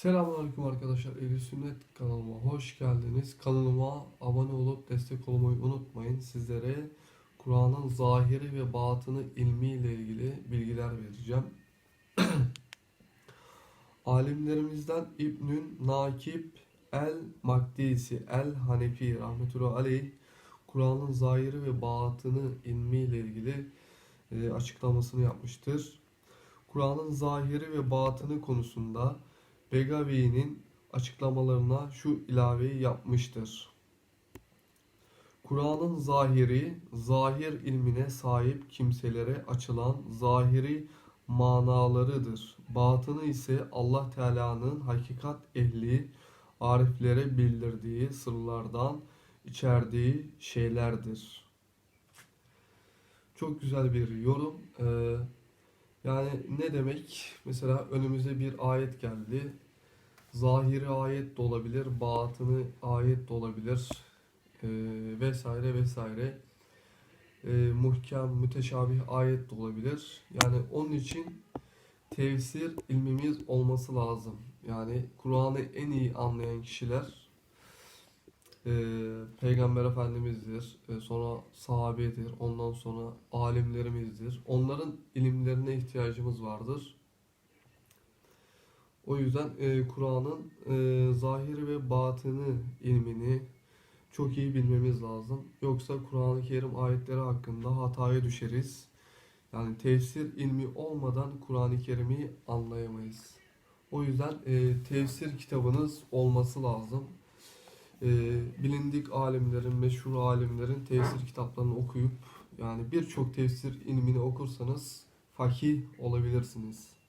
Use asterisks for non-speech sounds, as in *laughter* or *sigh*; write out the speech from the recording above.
Selamünaleyküm arkadaşlar. Ehli Sünnet kanalıma hoş geldiniz. Kanalıma abone olup destek olmayı unutmayın. Sizlere Kur'an'ın zahiri ve batını ilmiyle ilgili bilgiler vereceğim. *clears throat* Alimlerimizden İbnün Nakib El Makdisi El Hanefi rahmetullahi aleyh Kur'an'ın zahiri ve batını ilmiyle ilgili e, açıklamasını yapmıştır. Kur'an'ın zahiri ve batını konusunda Begavi'nin açıklamalarına şu ilaveyi yapmıştır. Kur'an'ın zahiri, zahir ilmine sahip kimselere açılan zahiri manalarıdır. Batını ise Allah Teala'nın hakikat ehli ariflere bildirdiği sırlardan içerdiği şeylerdir. Çok güzel bir yorum. Ee, yani ne demek? Mesela önümüze bir ayet geldi. Zahiri ayet de olabilir, batını ayet de olabilir ee, vesaire vesaire. Ee, muhkem, müteşabih ayet de olabilir. Yani onun için tefsir ilmimiz olması lazım. Yani Kur'an'ı en iyi anlayan kişiler e, Peygamber Efendimiz'dir, e, sonra sahabedir, ondan sonra alimlerimizdir. Onların ilimlerine ihtiyacımız vardır. O yüzden e, Kur'an'ın e, zahiri ve batını ilmini çok iyi bilmemiz lazım. Yoksa Kur'an-ı Kerim ayetleri hakkında hataya düşeriz. Yani tefsir ilmi olmadan Kur'an-ı Kerim'i anlayamayız. O yüzden e, tefsir kitabınız olması lazım e, bilindik alimlerin, meşhur alimlerin tefsir kitaplarını okuyup yani birçok tefsir ilmini okursanız fakih olabilirsiniz.